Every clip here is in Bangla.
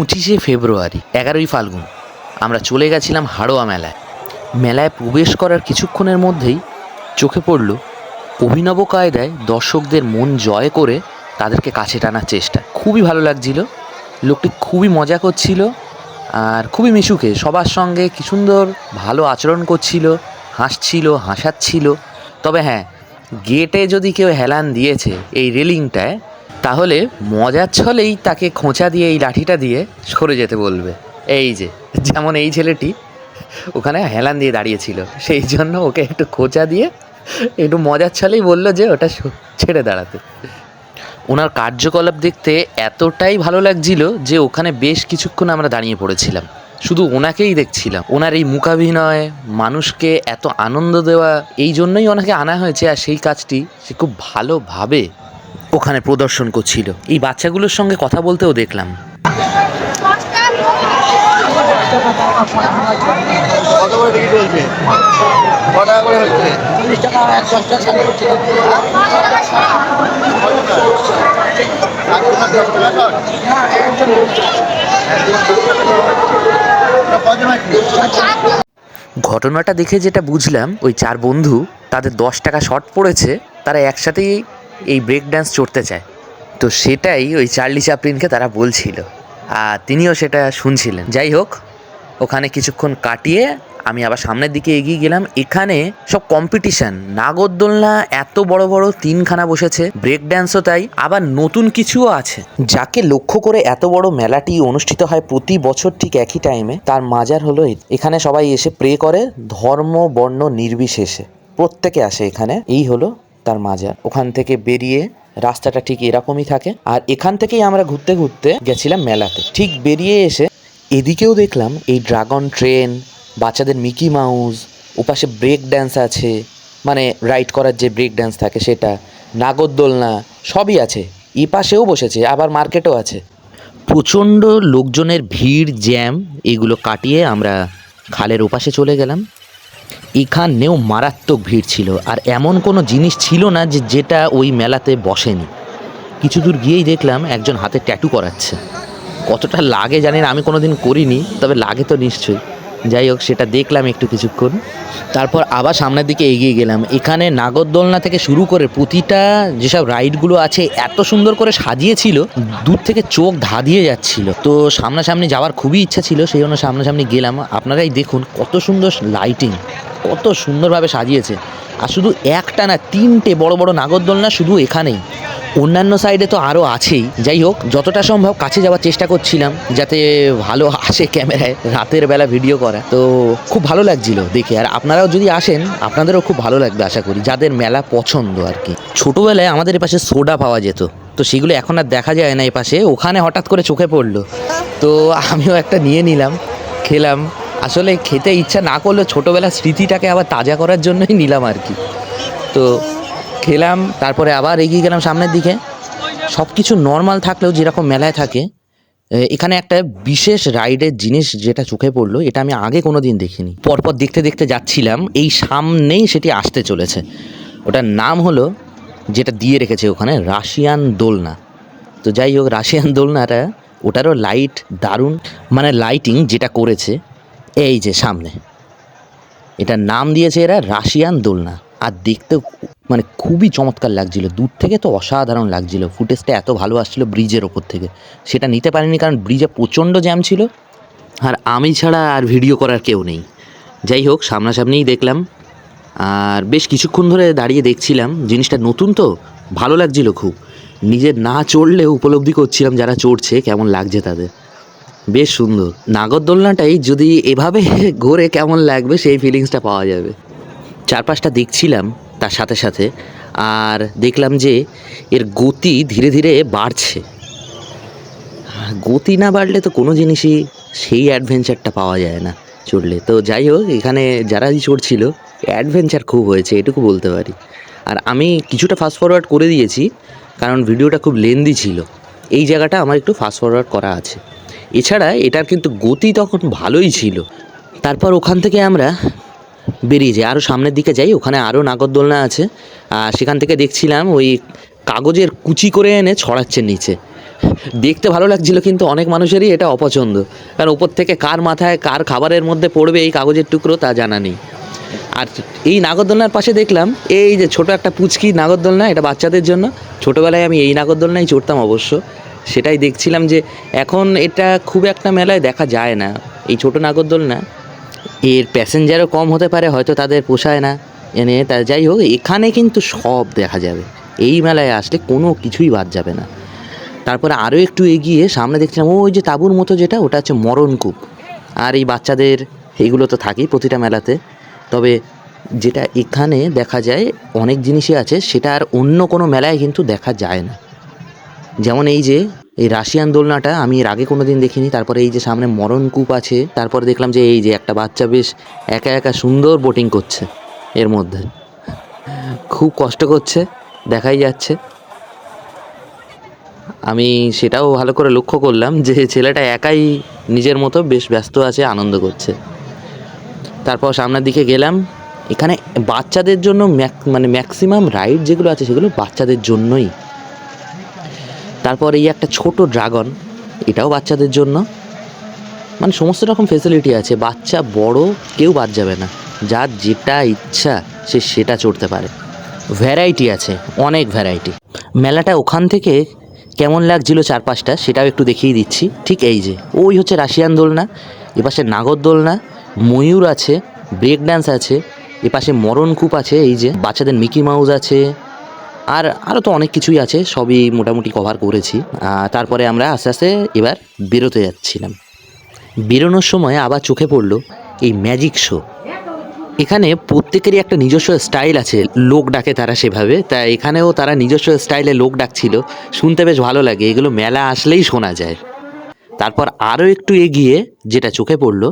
পঁচিশে ফেব্রুয়ারি, এগারোই ফাল্গুন। আমরা চলে গেছিলাম হাড়োয়া মেলায়। মেলায় প্রবেশ করার কিছুক্ষণের মধ্যেই চোখে পড়ল অভিনব কায়দায় দর্শকদের মন জয় করে তাদেরকে কাছে টানার চেষ্টা। খুবই ভালো লাগছিল, লোকটি খুবই মজা করছিল আর খুবই মিশুকে। সবার সঙ্গে কি সুন্দর ভালো আচরণ করছিল, হাসছিল, হাসাচ্ছিল। তবে হ্যাঁ গেটে যদি কেউ হেলান দিয়েছে এই রেলিংটায় তাহলে মজার ছলেই তাকে খোঁচা দিয়ে, এই লাঠিটা দিয়ে সরে যেতে বলবে। এই যে, যেমন এই ছেলেটি ওখানে হেলান দিয়ে দাঁড়িয়েছিল, সেই জন্য ওকে একটু খোঁচা দিয়ে একটু মজার ছলেই বলল যে, ওটা ছেড়ে দাঁড়াতে। ওনার কার্যকলাপ দেখতে এতটাই ভালো লাগছিল যে, ওখানে বেশ কিছুক্ষণ আমরা দাঁড়িয়ে পড়েছিলাম। শুধু ওনাকেই দেখছিলাম। ওনার এই মুখাভিনয়, মানুষকে এত আনন্দ দেওয়া, এই জন্যই ওনাকে আনা হয়েছে, আর সেই কাজটি সে খুব ভালোভাবে ওখানে প্রদর্শন করছিল। এই বাচ্চাগুলোর সঙ্গে কথা বলতেও দেখলাম। ঘটনাটা দেখে যেটা বুঝলাম, ওই চার বন্ধু তাদের দশ টাকা শর্ট পড়েছে, তারা একসাথেই এই ব্রেক ড্যান্স চড়তে চায়। তো সেটাই ওই চার্লি চাপলিনকে তারা বলছিল। আর তিনিও সেটা শুনছিলেন। যাই হোক, ওখানে কিছুক্ষণ কাটিয়ে আমি আবার সামনের দিকে এগিয়ে গেলাম। এখানে সব কম্পিটিশন নাগরদোলনা এত বড় বড়, তিনখানা বসেছে। ব্রেক ড্যান্সও তাই। আবার নতুন কিছুও আছে। যাকে লক্ষ্য করে এত বড় মেলাটি অনুষ্ঠিত হয় প্রতি বছর ঠিক একই টাইমে তার মাজার হলো এখানে সবাই এসে প্রে করে ধর্ম, বর্ণ, নির্বিশেষে। প্রত্যেকে আসে এখানে। এই হলো তার মাজার। ওখান থেকে বেরিয়ে রাস্তাটা ঠিক এরকমই থাকে। আর এখান থেকেই আমরা ঘুরতে ঘুরতে গেছিলাম মেলাতে। ঠিক বেরিয়ে এসে এদিকেও দেখলাম এই ড্রাগন ট্রেন, বাচ্চাদের মিকি মাউস, ওপাশে ব্রেক ড্যান্স আছে মানে রাইড করার যে ব্রেক ড্যান্স থাকে সেটা, নাগরদোলনা, সবই আছে। এই পাশেও বসেছে, আবার মার্কেটও আছে। প্রচণ্ড লোকজনের ভিড়, জ্যাম, এগুলো কাটিয়ে আমরা খালের ওপাশে চলে গেলাম। এখানেও মারাত্মক ভিড় ছিল। আর এমন কোনো জিনিস ছিল না যে যেটা ওই মেলাতে বসেনি। কিছু দূর গিয়েই দেখলাম একজন হাতে ট্যাটু করাচ্ছে। কতটা লাগে জানেন, আমি কোনো দিন করিনি, তবে লাগে তো নিশ্চয়ই। যাই হোক, সেটা দেখলাম একটু কিছুক্ষণ। তারপর আবার সামনের দিকে এগিয়ে গেলাম। এখানে নাগরদোলনা থেকে শুরু করে প্রতিটা যেসব রাইডগুলো আছে, এত সুন্দর করে সাজিয়েছিল, দূর থেকে চোখ ধাঁধিয়ে যাচ্ছিল। তো সামনাসামনি যাওয়ার খুবই ইচ্ছা ছিল, সেই জন্য সামনাসামনি গেলাম। আপনারাই দেখুন কত সুন্দর লাইটিং কত সুন্দরভাবে সাজিয়েছে। আর শুধু একটা না, তিনটে বড় বড় নাগরদোলনা শুধু এখানেই। অন্যান্য সাইডে তো আরও আছেই। যাই হোক, যতটা সম্ভব কাছে যাওয়ার চেষ্টা করছিলাম, যাতে ভালো আসে ক্যামেরায়, রাতের বেলা ভিডিও করা। তো খুব ভালো লাগছিল দেখে। আর আপনারাও যদি আসেন, আপনাদেরও খুব ভালো লাগবে আশা করি, যাদের মেলা পছন্দ আর কি। ছোটোবেলায় আমাদের এপাশে সোডা পাওয়া যেত। তো সেগুলো এখন আর দেখা যায় না এপাশে। ওখানে হঠাৎ করে চোখে পড়ল। তো আমিও একটা নিয়ে নিলাম, খেলাম। আসলে খেতে ইচ্ছা না করলেও ছোটোবেলার স্মৃতিটাকে আবার তাজা করার জন্যই নিলাম আর কি। তো খেলাম, তারপরে আবার এগিয়ে গেলাম সামনের দিকে। সব কিছু নর্মাল থাকলেও যেরকম মেলায় থাকে এখানে একটা বিশেষ রাইডের জিনিস যেটা চোখে পড়ল, এটা আমি আগে কোনো দিন দেখিনি। পরপর দেখতে দেখতে যাচ্ছিলাম, এই সামনেই সেটি আসতে চলেছে। ওটার নাম হলো, যেটা দিয়ে রেখেছে ওখানে, রাশিয়ান দোলনা। তো যাই হোক, রাশিয়ান দোলনাটা, ওটারও লাইট দারুণ। মানে লাইটিং যেটা করেছে এই যে সামনে। এটার নাম দিয়েছে এরা রাশিয়ান দোলনা। আর দেখতে মানে খুবই চমৎকার লাগছিল। দূর থেকে তো অসাধারণ লাগছিল। ফুটেজটা এত ভালো আসছিল ব্রিজের ওপর থেকে। সেটা নিতে পারিনি কারণ ব্রিজে প্রচণ্ড জ্যাম ছিল। আর আমি ছাড়া আর ভিডিও করার কেউ নেই। যাই হোক, সামনাসামনিই দেখলাম। আর বেশ কিছুক্ষণ ধরে দাঁড়িয়ে দেখছিলাম। জিনিসটা নতুন তো, ভালো লাগছিল খুব। নিজের না চড়লেও উপলব্ধি করছিলাম যারা চড়ছে, কেমন লাগছে তাদের। বেশ সুন্দর। নাগরদোলনাটাই যদি এভাবে ঘোরে কেমন লাগবে, সেই ফিলিংসটা পাওয়া যাবে। চারপাশটা দেখছিলাম তার সাথে সাথে, আর দেখলাম যে এর গতি ধীরে ধীরে বাড়ছে। গতি না বাড়লে তো কোনো জিনিসই সেই অ্যাডভেঞ্চারটা পাওয়া যায় না চড়লে। তো যাই হোক, এখানে যারাই চড়ছিল অ্যাডভেঞ্চার খুব হয়েছে, এটুকু বলতে পারি। আর আমি কিছুটা ফাস্ট ফরওয়ার্ড করে দিয়েছি, কারণ ভিডিওটা খুব লেন্দি ছিল। এই জায়গাটা আমার একটু ফাস্ট ফরওয়ার্ড করা আছে। এছাড়া এটার কিন্তু গতি তখন ভালোই ছিল। তারপর ওখান থেকে আমরা বেরিয়ে যাই। আরও সামনের দিকে যাই, ওখানে আরও নাগরদোলনা আছে। আর সেখান থেকে দেখছিলাম ওই কাগজের কুচি করে এনে ছড়াচ্ছে নিচে। দেখতে ভালো লাগছিল, কিন্তু অনেক মানুষেরই এটা অপছন্দ। কারণ উপর থেকে কার মাথায় কার খাবারের মধ্যে পড়বে এই কাগজের টুকরো, তা জানা নেই। আর এই নাগরদোলনার পাশে দেখলাম, এই যে ছোট একটা পুচকি নাগরদোলনা, এটা বাচ্চাদের জন্য। ছোটোবেলায় আমি এই নাগরদোলনাই চড়তাম অবশ্য। সেটাই দেখছিলাম যে এখন এটা খুব একটা মেলায় দেখা যায় না। এই ছোট নাগরদোলনা এর প্যাসেঞ্জারও কম হতে পারে, হয়তো তাদের পোষায় না। এনে তা যাই হোক, এখানে কিন্তু সব দেখা যাবে। এই মেলায় আসলে কোনো কিছুই বাদ যাবে না। তারপরে আরও একটু এগিয়ে সামনে দেখছিলাম, ওই যে তাঁবুর মতো যেটা, ওটা হচ্ছে মরণকূপ আর এই বাচ্চাদের এইগুলো তো থাকেই প্রতিটা মেলাতে। তবে যেটা এখানে দেখা যায়, অনেক জিনিসই আছে, সেটা আর অন্য কোনো মেলায় কিন্তু দেখা যায় না। যেমন এই যে, এই রাশিয়ান দোলনাটা আমি এর আগে কোনো দিন দেখিনি, তারপরে এই যে সামনে মরণকূপ আছে, তারপরে দেখলাম যে এই যে একটা বাচ্চা বেশ একা একা সুন্দর বোটিং করছে এর মধ্যে। খুব কষ্ট করছে, দেখাই যাচ্ছে। আমি সেটাও ভালো করে লক্ষ্য করলাম যে ছেলেটা একাই নিজের মতো বেশ ব্যস্ত আছে, আনন্দ করছে। তারপর সামনের দিকে গেলাম, এখানে বাচ্চাদের জন্য ম্যাক- মানে ম্যাক্সিমাম রাইড যেগুলো আছে সেগুলো বাচ্চাদের জন্যই। তারপর এই একটা ছোট ড্রাগন, এটাও বাচ্চাদের জন্য। মানে সমস্ত রকম ফেসিলিটি আছে, বাচ্চা বড় কেউ বাদ যাবে না। যার যেটা ইচ্ছা, সে সেটা চড়তে পারে। ভ্যারাইটি আছে, অনেক ভ্যারাইটি মেলাটা ওখান থেকে কেমন লাগছিল চারপাশটা, সেটাও একটু দেখিয়ে দিচ্ছি। ঠিক এই যে, ওই হচ্ছে রাশিয়ান দোলনা, এপাশে নাগর দোলনা, ময়ূর আছে ব্রেক ড্যান্স আছে, এপাশে মরণকূপ আছে, এই যে, বাচ্চাদের মিকি মাউস আছে আর আরও তো অনেক কিছুই আছে, সবই মোটামুটি কভার করেছি। তারপরে আমরা আস্তে আস্তে এবার বেরোতে যাচ্ছিলাম। বেরোনোর সময় আবার চোখে পড়ল এই ম্যাজিক শো এখানে প্রত্যেকেরই একটা নিজস্ব স্টাইল আছে, লোক ডাকে তারা সেভাবে। তা এখানেও তারা নিজস্ব স্টাইলে লোক ডাকছিল, শুনতে বেশ ভালো লাগে, এগুলো মেলা আসলেই শোনা যায়। তারপর আরও একটু এগিয়ে যেটা চোখে পড়ল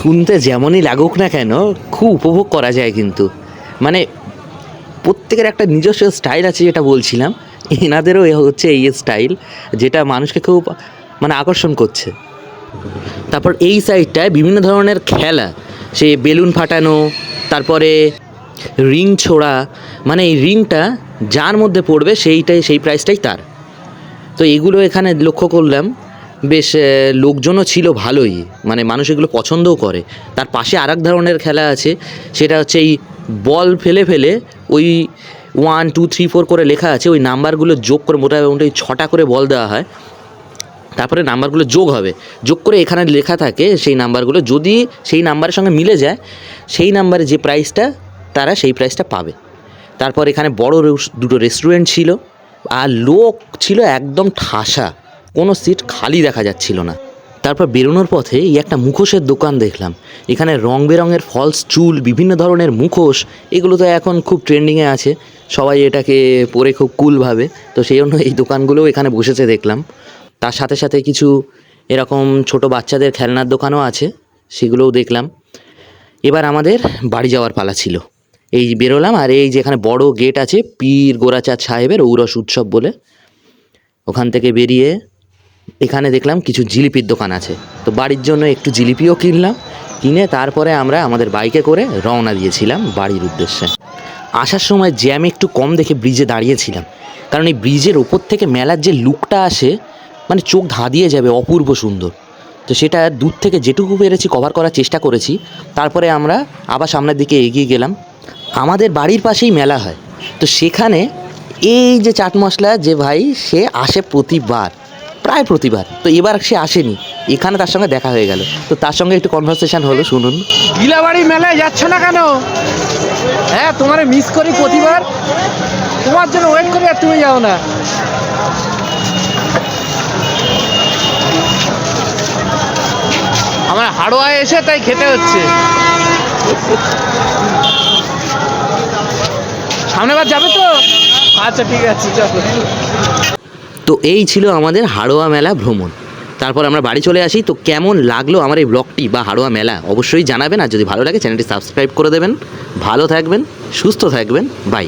শুনতে যেমনই লাগুক না কেন, খুব উপভোগ করা যায় কিন্তু। মানে প্রত্যেকের একটা নিজস্ব স্টাইল আছে যেটা বলছিলাম, এনাদেরও এ হচ্ছে এই স্টাইল যেটা মানুষকে খুব মানে আকর্ষণ করছে। তারপর এই সাইডটায় বিভিন্ন ধরনের খেলা, সে বেলুন ফাটানো, তারপরে রিং ছোড়া মানে এই রিংটা যার মধ্যে পড়বে সেইটাই, সেই প্রাইসটাই তার। তো এগুলো এখানে লক্ষ্য করলাম বেশ লোকজনও ছিল ভালোই। মানে মানুষ এগুলো পছন্দও করে। তার পাশে আর এক ধরনের খেলা আছে, সেটা হচ্ছে এই বল ফেলে ফেলে ওই ওয়ান টু থ্রি ফোর করে লেখা আছে, ওই নাম্বারগুলো যোগ করে মোটামুটি ছটা করে বল দেওয়া হয়। তারপরে নাম্বারগুলো যোগ হবে। যোগ করে এখানে লেখা থাকে সেই নাম্বারগুলো। যদি সেই নাম্বারের সঙ্গে মিলে যায়, সেই নাম্বারে যে প্রাইসটা তারা সেই প্রাইসটা পাবে। তারপর এখানে বড় দুটো রেস্টুরেন্ট ছিল। আর লোক ছিল একদম ঠাসা। কোনো সিট খালি দেখা যাচ্ছিল না। তারপর বেরোনোর পথে এই একটা মুখোশের দোকান দেখলাম। এখানে রং বেরঙের ফলস চুল, বিভিন্ন ধরনের মুখোশ, এগুলো তো এখন খুব ট্রেন্ডিংয়ে আছে। সবাই এটাকে পরে খুব কুল ভাবে। তো সেই জন্য এই দোকানগুলোও এখানে বসেছে দেখলাম। তার সাথে সাথে কিছু এরকম ছোট বাচ্চাদের খেলনার দোকানও আছে, সেগুলোও দেখলাম। এবার আমাদের বাড়ি যাওয়ার পালা ছিল। এই বেরোলাম আর এই যেখানে বড় গেট আছে, পীর গোরাচাঁদ সাহেবের ঔরস উৎসব বলে। ওখান থেকে বেরিয়ে এখানে দেখলাম কিছু জিলিপির দোকান আছে। তো বাড়ির জন্য একটু জিলিপিও কিনলাম। কিনে তারপরে আমরা আমাদের বাইকে করে রওনা দিয়েছিলাম বাড়ির উদ্দেশ্যে। আসার সময় জ্যাম একটু কম দেখে ব্রিজে দাঁড়িয়েছিলাম। কারণ এই ব্রিজের ওপর থেকে মেলার যে লুকটা আসে মানে চোখ ধাঁধিয়ে যাবে, অপূর্ব সুন্দর। তো সেটা দূর থেকে যেটুকু পেরেছি কভার করার চেষ্টা করেছি। তারপরে আমরা আবার সামনের দিকে এগিয়ে গেলাম। আমাদের বাড়ির পাশেই মেলা হয়। তো সেখানে এই যে চাট মশলা যে ভাই, সে আসে প্রতিবার। প্রায় প্রতিবার। তো এবার সে আসেনি। এখানে তার সঙ্গে দেখা হয়ে গেল। তো তার সঙ্গে একটু কনভারসেশন হলো, শুনুন। গিলাবাড়ি মেলায় যাচ্ছ না কেন? হ্যাঁ তোমারে মিস করি প্রতিবার। তোমার জন্য ওয়েট করি আর তুমি যাও না। আমার হাড়োয়ায় এসে তাই খেতে হচ্ছে। সামনেবার যাবে তো? আচ্ছা ঠিক আছে, চলো। তো এই ছিল আমাদের হাড়োয়া মেলা ভ্রমণ। তারপর আমরা বাড়ি চলে আসি, তো কেমন লাগল আমার এই ব্লগটি বা হাড়োয়া মেলা? অবশ্যই জানাবেন, আর যদি ভালো লাগে চ্যানেলটি সাবস্ক্রাইব করে দেবেন। ভালো থাকবেন, সুস্থ থাকবেন বাই